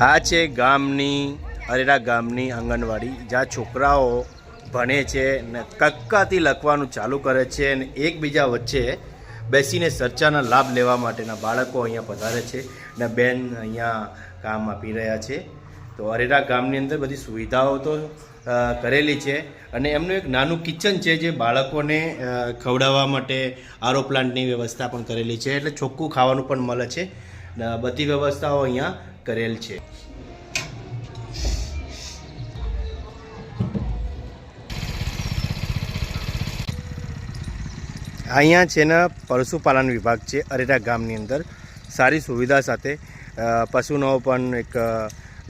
આ છે ગામની, અરેરા ગામની આંગણવાડી, જ્યાં છોકરાઓ ભણે છે ને કક્કાથી લખવાનું ચાલુ કરે છે અને એકબીજા વચ્ચે બેસીને ચર્ચાના લાભ લેવા માટેના બાળકો અહીંયા પધારે છે ને બેન અહીંયા કામ આપી રહ્યા છે. તો અરેરા ગામની અંદર બધી સુવિધાઓ તો કરેલી છે અને એમનું એક નાનું કિચન છે જે બાળકોને ખવડાવવા માટે આરો પ્લાન્ટની વ્યવસ્થા પણ કરેલી છે. એટલે ચોખ્ખું ખાવાનું પણ મળે છે બધી વ્યવસ્થાઓ અહીંયા કરેલ છે. અહીંયા છે ને પશુપાલન વિભાગ છે, અરેરા ગામની અંદર. સારી સુવિધા સાથે પશુનો પણ એક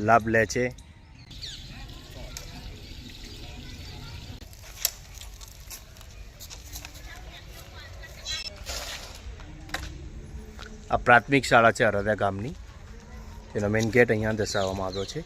લાભ લે છે. આ પ્રાથમિક શાળા છે અરદા ગામની. તેનો મેઇન ગેટ અહીંયા દર્શાવવામાં આવ્યો છે.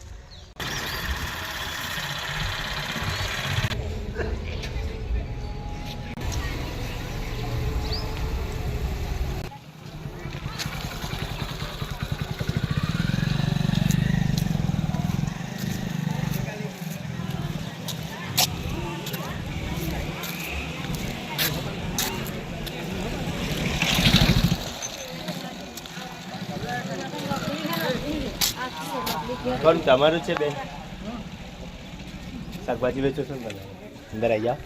કોણ તમારું છે બેન? શાકભાજી વેચો છો ને તમે? અંદર આવી જાઓ.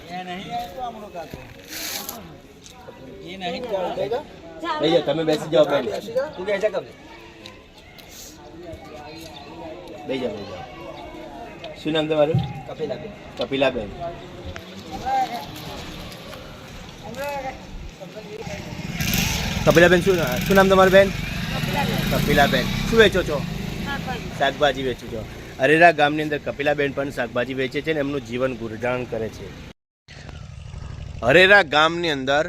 લઈ જાઓ તમે બેસી જાઓ બેન. બેસી જાઓ. બેસી જાઓ શું નામ તમારું? કપિલાબેન. કપિલાબેન. શું શું નામ તમારું બેન? કપિલાબેન. શું વેચો છો? શાકભાજી વેચું છો. અરેરા ગામની અંદર કપિલાબેન પણ શાકભાજી વેચે છે અને એમનું જીવન ગુરજાણ કરે છે. અરેરા ગામની અંદર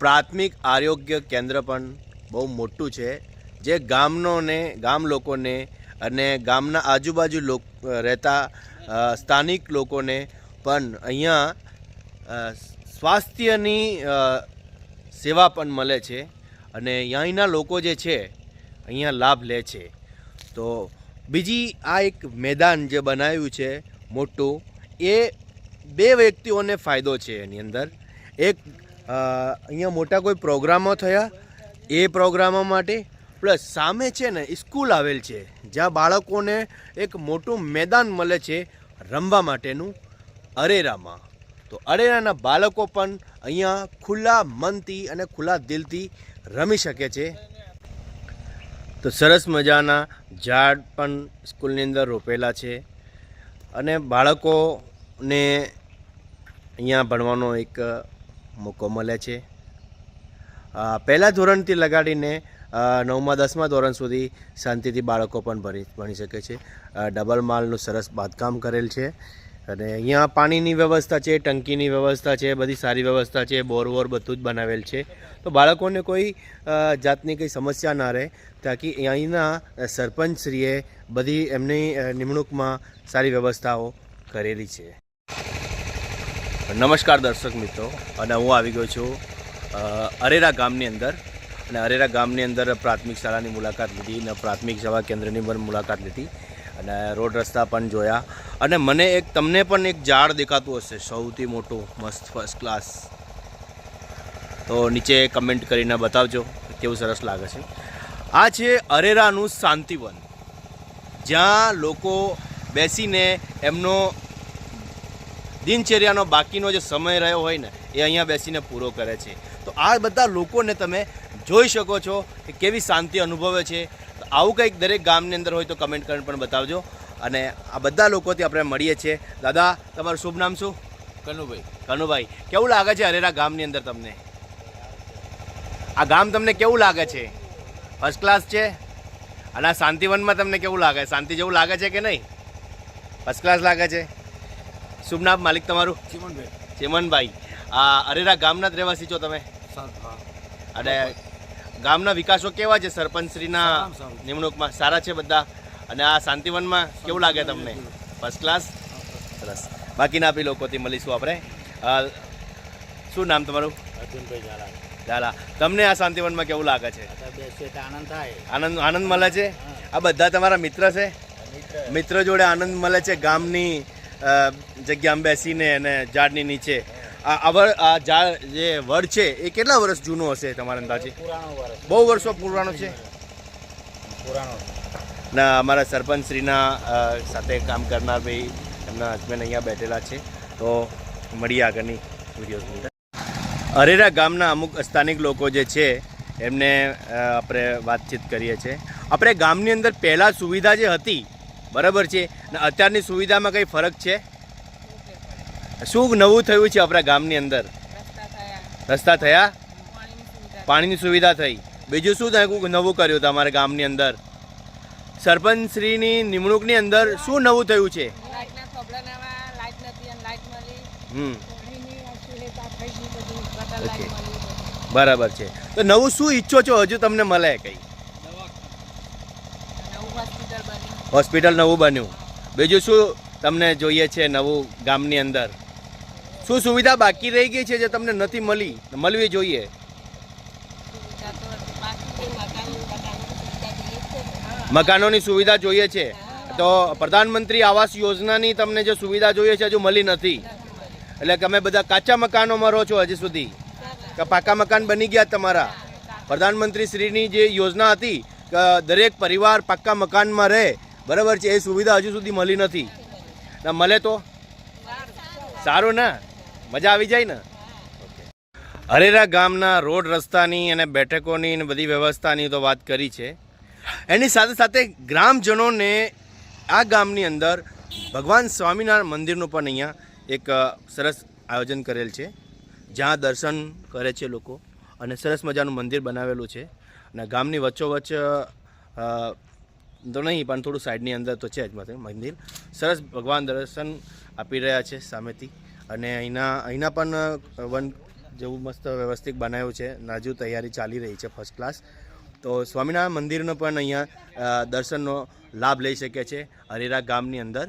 પ્રાથમિક આરોગ્ય કેન્દ્ર પણ બહુ મોટું છે. જે ગામનોને, ગામ લોકોને અને ગામના આજુબાજુ લોક, રહેતા સ્થાનિક લોકોને પણ અહીંયા સ્વાસ્થ્યની સેવા પણ મળે છે. અને અહીંના લોકો જે છે, અહીંયા લાભ લે છે. તો બીજી આ એક મેદાન જે બનાવ્યું છે મોટું, એ બે વ્યક્તિઓને ફાયદો છે એની અંદર. એક અહીંયા મોટા કોઈ પ્રોગ્રામો થયા એ પ્રોગ્રામો માટે, પ્લસ સામે છે ને સ્કૂલ આવેલ છે, જ્યાં બાળકોને એક મોટું મેદાન મળે છે રમવા માટેનું અરેરામાં. તો અરેરાના બાળકો પણ અહીંયા ખુલ્લા મનથી અને ખુલ્લા દિલથી રમી શકે છે. તો સરસ મજાના ઝાડ પણ સ્કૂલની અંદર રોપેલા છે અને બાળકોને અહીંયા ભણવાનો એક મોકો મળે છે. પહેલાં ધોરણથી લગાડીને નવમા, દસમા ધોરણ સુધી શાંતિથી બાળકો પણ ભણી ભણી શકે છે. ડબલ માલનું સરસ બાંધકામ કરેલ છે. અને અહીંયા પાણીની વ્યવસ્થા છે, ટંકીની વ્યવસ્થા છે, બધી સારી વ્યવસ્થા છે, બોર વોર બધું જ બનાવેલ છે. તો બાળકોને કોઈ જાતની કંઈ સમસ્યા ના રહે, તાકી અહીંના સરપંચશ્રીએ બધી એમની નિમણૂકમાં સારી વ્યવસ્થાઓ કરેલી છે. નમસ્કાર દર્શક મિત્રો, અને હું આવી ગયો છું અરેરા ગામની અંદર. અને અરેરા ગામની અંદર પ્રાથમિક શાળાની મુલાકાત લીધી અને પ્રાથમિક સેવા કેન્દ્રની પણ મુલાકાત લીધી. અને રોડ રસ્તા પણ જોયા. અને મને એક, તમને પણ એક ઝાડ દેખાતું હશે, સૌથી મોટું, મસ્ત ફર્સ્ટ ક્લાસ તો નીચે કમેન્ટ કરીને બતાવજો, કેવું સરસ લાગે છે. આ છે અરેરાનું શાંતિવન. જ્યાં લોકો બેસીને એમનો દિનચર્યાનો બાકીનો જે સમય રહ્યો હોય ને, એ અહીંયા બેસીને પૂરો કરે છે. તો આ બધા લોકોને તમે જોઈ શકો છો કે કેવી શાંતિ અનુભવે છે. આવું કંઈક દરેક ગામની અંદર હોય તો કમેન્ટ કરીને પણ બતાવજો. અને આ બધા લોકોથી આપણે મળીએ છીએ. દાદા તમારું શુભ નામ શું? કનુભાઈ. કનુભાઈ કેવું લાગે છે હરેરા ગામની અંદર તમને? આ ગામ તમને કેવું લાગે છે? ફર્સ્ટ ક્લાસ છે? અને આ શાંતિવનમાં તમને કેવું લાગે? શાંતિ જેવું લાગે છે કે નહીં? ફર્સ્ટ ક્લાસ લાગે છે? શુભ નામ માલિક તમારું? ચિમનભાઈ. ચેમનભાઈ. આ અરેરા ગામના જ રહેવાસી છો તમે? હા. અને ગામના વિકાસો કેવા છે સરપંચશ્રીના નિમણૂકમાં? સારા છે બધા? અને આ શાંતિવનમાં કેવું લાગે તમને? ફર્સ્ટ ક્લાસ સરસ. બાકીના આપી લોકોથી મળીશું આપણે. શું નામ તમારું? અર્જુનભાઈ ઝાલા. ઝાલા. તમને આ શાંતિવનમાં કેવું લાગે છે? આનંદ થાય. આનંદ આનંદ મળે છે? આ બધા તમારા મિત્ર છે? મિત્ર. જોડે આનંદ મળે છે ગામની જગ્યામાં બેસીને અને ઝાડની નીચે? આ આ વડ- આ ઝાડ જે વડ છે એ કેટલા વર્ષ જૂનું હશે તમારા અંદાજે? બહુ વર્ષો પુરાણો છે? પુરાણો ના અમારા સરપંચશ્રીના સાથે કામ કરનાર ભાઈ એમના હસબન્ડ અહીંયા બેઠેલા છે. તો મળીએ આગળની વીડિયો અરેરા ગામના અમુક સ્થાનિક લોકો જે છે એમને આપણે વાતચીત કરીએ છીએ. આપણે ગામની અંદર પહેલાં સુવિધા જે હતી બરાબર છે? અને અત્યારની સુવિધામાં કંઈ ફરક છે? શું નવું થયું છે આપણા ગામની અંદર? રસ્તા થયા. પાણીની સુવિધા. થઈ. બીજું શું થયું નવું કર્યું તમારા ગામની અંદર? સરપંચશ્રીની નિમણૂકની અંદર શું નવું થયું છે. બરાબર છે. તો નવું શું ઈચ્છો છો હજુ તમને મળે કંઈ? હોસ્પિટલ નવું બન્યું. બીજું શું તમને જોઈએ છે નવું ગામની અંદર? શું સુવિધા બાકી રહી ગઈ છે જે તમને નથી મળી? મળવી જોઈએ. સુવિધા છે. મકાનોની સુવિધા જોઈએ છે. તો પ્રધાનમંત્રી આવાસ યોજનાની તમને જે સુવિધા જોઈએ છે હજુ મળી નથી. એટલે તમે બધા કાચા મકાનોમાં રહો છો હજી સુધી. કે પાકા મકાન બની ગયા તમારા? પ્રધાનમંત્રી શ્રીની જે યોજના હતી કે દરેક પરિવાર પાક્કા મકાનમાં રહે બરાબર છે એ સુવિધા હજુ સુધી મળી નથી. મળે તો? સારું ને? મજા આવી જાય ને? હરેરા ગામના રોડ રસ્તાની અને બેઠકોની અને બધી વ્યવસ્થાની તો વાત કરી છે. એની સાથે સાથે ગ્રામજનોને આ ગામની અંદર ભગવાન સ્વામિનારાયણ મંદિરનું પણ અહીંયા એક સરસ આયોજન કરેલ છે. જ્યાં દર્શન કરે છે લોકો અને સરસ મજાનું મંદિર બનાવેલું છે. અને ગામની વચ્ચોવચ્ચ તો નહીં, પણ થોડું સાઈડની અંદર તો છે જ મંદિર. સરસ ભગવાન દર્શન આપી રહ્યા છે સામેથી. અને અહીંના અહીંના પણ વન જેવું મસ્ત વ્યવસ્થિત બનાવ્યું છે. નાજુ તૈયારી ચાલી રહી છે ફર્સ્ટ ક્લાસ તો સ્વામિનારાયણ મંદિરનો પણ અહીંયા દર્શનનો લાભ લઈ શકે છે હરેરા ગામની અંદર.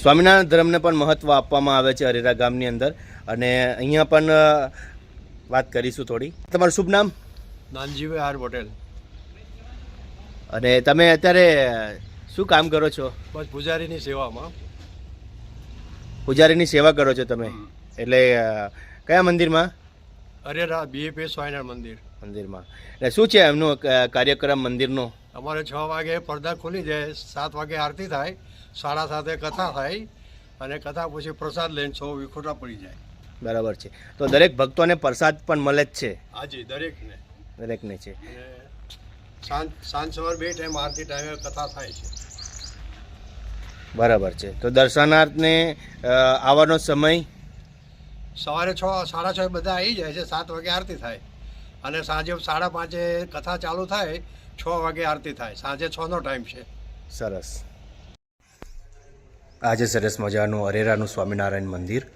સ્વામિનારાયણ ધર્મને પણ મહત્ત્વ આપવામાં આવે છે હરેરા ગામની અંદર. અને અહીંયા પણ વાત કરીશું થોડી. તમારું શુભ નામ? નાનજીભાઈ આર પટેલ. અને તમે અત્યારે શું કામ કરો છો? બસ પૂજારીની સેવામાં. પૂજારીની સેવા કરો છો તમે? એટલે કયા મંદિરમાં? અરેરા બીએપી સ્વામિનારાયણ મંદિર. મંદિરમાં. એટલે શું છે એમનો કાર્યક્રમ મંદિરનો? અમારે છ વાગે પડદા ખુલી જાય સાત વાગે આરતી થાય સાડા સાતે કથા થાય અને કથા પછી પ્રસાદ લઈને સૌ વિખોટા પડી જાય. બરાબર છે. તો દરેક ભક્તોને પ્રસાદ પણ મળે જ છે. હાજી દરેકને. દરેકને છે. સાંજ સાંજ સવાર બે ટાઈમ આરતી ટાઈમે કથા થાય છે. બરાબર છે. તો દર્શનાર્થને આવવાનો સમય? સવારે છ સાડા છ બધા આવી જાય છે સાત વાગે આરતી થાય. અને સાંજે સાડા પાંચે કથા ચાલુ થાય છ વાગે આરતી થાય. સાંજે છનો ટાઈમ છે. સરસ. આજે સરસ મજાનું અરેરાનું સ્વામિનારાયણ મંદિર.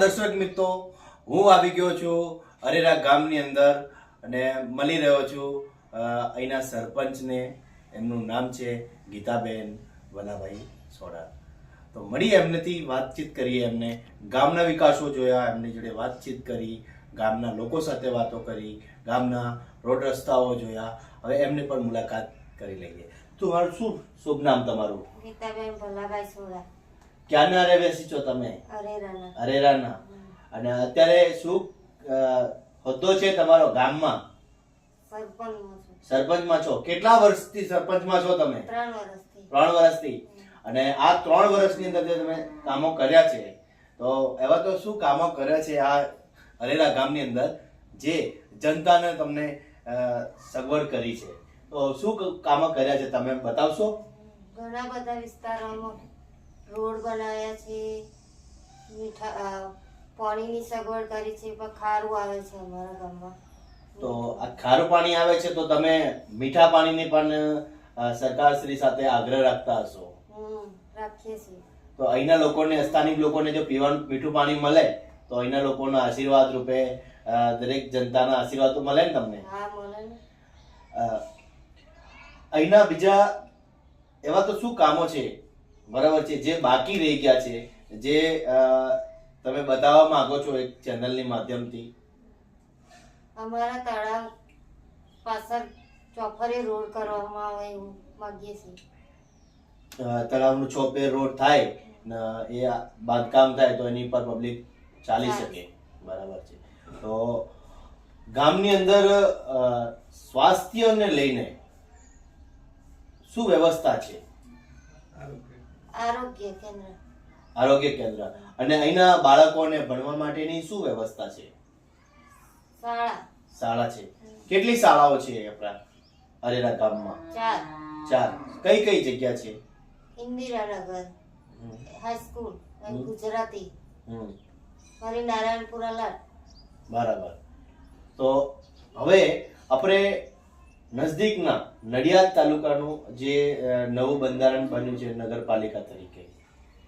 દર્શક મિત્રો, હું આવી ગયો છું અરેરા ગામની અંદર અને મળી રહ્યો છું અહીંના સરપંચને. એમનું નામ છે ગીતાબેન વલાભાઈ સોડા તો મળી એમનેથી વાતચીત કરીએ એમને. ગામના વિકાસો જોયા, એમની જોડે વાતચીત કરી, ગામના લોકો સાથે વાતો કરી, ગામના રોડ રસ્તાઓ જોયા. હવે એમને પણ મુલાકાત કરી લઈએ. તમારું શું શુભ નામ તમારું? ગીતાબેન ભોલાભાઈ સોડા ક્યાંના રે બેસી છો તમે? અરેરાના. અને અત્યારે શું હોદ્દો છે તમારો ગામમાં? સરપંચમાં છું. છો. કેટલા વર્ષથી સરપંચમાં છો તમે? ત્રણ વર્ષથી. અને આ ત્રણ વર્ષની અંદર જે તમે કામો કર્યા છે તો એવા તો શું કામો કર્યા છે આ અરેરા ગામની અંદર જે જનતાને તમને સગવડ કરી છે? તો શું કામો કર્યા છે તમે બતાવશો? ઘણા બધા વિસ્તારોમાં રોડ બનાવ્યા છે મીઠા પાણીની સગવડ કરી છે પણ ખારું આવે છે અમારા ગામમાં. તો આ ખારું પાણી આવે છે તો તમે મીઠા પાણીની પણ સરકારશ્રી સાથે આગ્રહ રાખતા હશો? રાખીએ છીએ. તો અહીંના લોકોને સ્થાનિક લોકોને જો પીવાનું મીઠું પાણી મળે તો અહીંના લોકોના આશીર્વાદ રૂપે દરેક જનતાના આશીર્વાદ તો મળે ને તમને? અહીંના બીજા એવા તો શું કામો છે? બરાબર છે. જે બાકી રહી ગયા છે જે તમે બતાવવા માંગો છો એક ચેનલની માધ્યમથી. અમારા તળાવ પાછળ ચોફરે રોડ કરવામાં આવે એવું માંગીએ છીએ. તળાવનું ચોપેર રોડ થાય એ બાંધકામ થાય તો એની પર પબ્લિક ચાલી શકે. બરાબર છે. તો ગામની અંદર સ્વાસ્થ્યને લઈને શું વ્યવસ્થા છે? આરોગ્ય કેન્દ્ર. આરોગ્ય કેન્દ્ર. અને અહીંના બાળકોને ભણવા માટેની શું વ્યવસ્થા છે? શાળા. શાળા છે. કેટલી શાળાઓ છે આપણા અરેરા ગામમાં? ચાર. ચાર. કઈ કઈ જગ્યા છે? ઇન્દિરાનગર હાઈસ્કૂલ. ગુજરાતી હમ, ફરી નારાયણપુરા લાટ બરાબર. તો હવે આપણે નજદીકના નડિયાદ તાલુકાનું જે નવું બંધારણ બન્યું છે નગરપાલિકા તરીકે.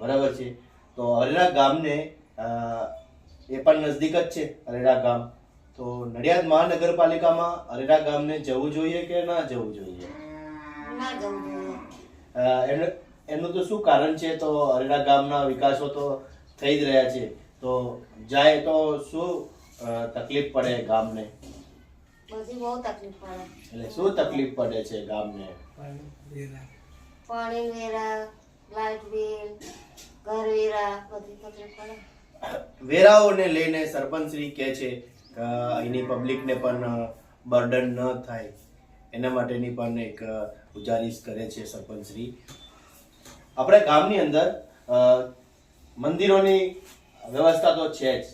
બરાબર છે? તો અરેરા ગામને એ પણ નજદીક જ છે અરેરા ગામ. તો નડિયાદ મહાનગરપાલિકામાં અરેરા ગામને જવું જોઈએ કે ના જવું જોઈએ? એનું તો શું કારણ છે? તો અરેરા ગામના વિકાસો તો થઈ જ રહ્યા છે. તો જાય તો શું તકલીફ પડે ગામને? બધી બહુ તકલીફ પડે. એટલે શું તકલીફ પડે છે ગામને? પાણી વેરા લાઇટ બિલ ઘર વેરા બધી તકલીફ પડે. વેરાઓને લઈને સરપંચશ્રી કહે છે કે અહીંની પબ્લિકને પણ બર્ડન ન થાય. એના માટેની પણ એક ગુજારિશ કરે છે સરપંચશ્રી. આપણે ગામની અંદર મંદિરોની વ્યવસ્થા તો છે જ.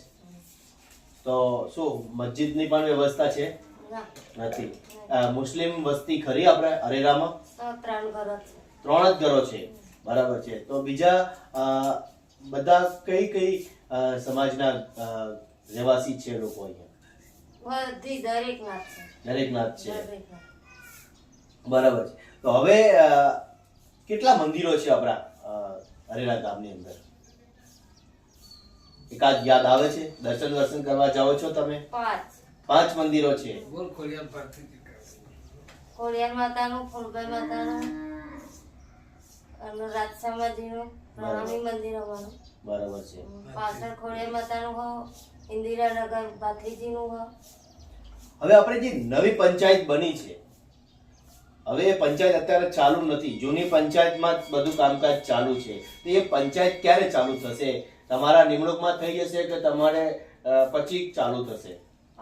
તો શું મસ્જિદની પણ વ્યવસ્થા છે? નથી. મુસ્લિમ વસ્તી ખરી આપણે અરેરામાં? ત્રણ ઘરો ત્રણ જ ઘરો છે. બરાબર છે. તો બીજા બધા કઈ કઈ સમાજના રહેવાસી છે લોકો અહીંયા? દરેક છે. દરેક નાથ છે. બરાબર છે. તો હવે કેટલા મંદિરો છે આપણા અરેરા ગામની અંદર? એકાદ યાદ આવે છે? દર્શન દર્શન કરવા જાઓ છો તમે? પાંચ. પાંચ મંદિરો છે. ખોડિયાર માતાનું ફૂલભાઈ માતાનું અને રાજસામાજીનું પ્રણામી મંદિર અમારું બરાબર છે. પાછળ ખોડિયાર માતાનું હો ઇન્દિરાનગર ભાથીજીનું હો. હવે આપણે જે નવી પંચાયત બની છે હવે એ પંચાયત અત્યારે ચાલુ નથી. જૂની પંચાયતમાં જ બધું કામકાજ ચાલુ છે. તો એ પંચાયત ક્યારે ચાલુ થશે? તમારા નિમણૂકમાં થઈ જશે કે તમારે પછી ચાલુ થશે?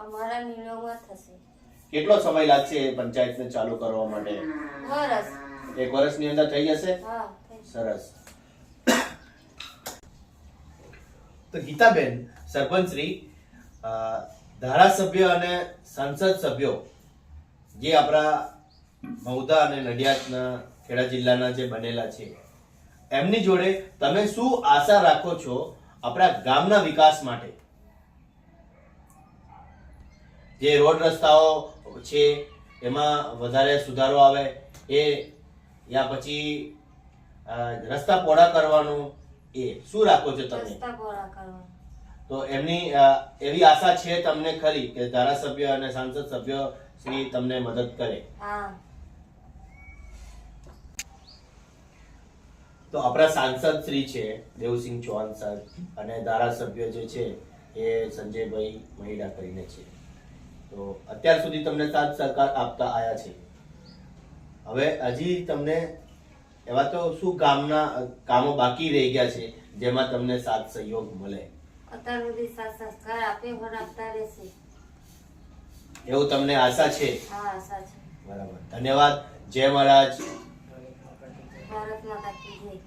અમારા નિર્ણયમાં થશે. કેટલો સમય લાગશે પંચાયતને ચાલુ કરવા માટે? વરસ. એક વર્ષની અંદર થઈ જશે? હા સરસ. તો ગીતાબેન સરપંચશ્રી ધારાસભ્ય અને સંસદ સભ્યો જે આપણા મૌદા અને નડિયાદના ખેડા જિલ્લાના જે બનેલા છે એમની જોડે તમે શું આશા રાખો છો આપણા ગામના વિકાસ માટે? જે રોડ રસ્તાઓ છે એમાં વધારે સુધારો આવે એ યા પછી રસ્તા પહોળા કરવાનું એ શું રાખો છો તમે? તો એમની એવી આશા છે તમને ખરી કે ધારાસભ્ય અને સાંસદ સભ્ય શ્રી તમને મદદ કરે? તો આપણા સાંસદ શ્રી છે દેવસિંહ ચૌહાણ સાહેબ અને ધારાસભ્ય જે છે એ સંજયભાઈ મહિડા કરીને છે. તો અત્યાર સુધી તમને સાથ સહકાર આપતા આવ્યા છે. હવે હજી તમને એવા તો શું કામના કામો બાકી રહી ગયા છે જેમાં તમને સાથ સહયોગ મળે. અત્યાર સુધી સાથ સંસ્કાર આપે પણ આપતા રહેશે. એવું તમને આશા છે? હા આશા છે. બરાબર. ધન્યવાદ. જય મહારાજ. ભારત માતા કી જય.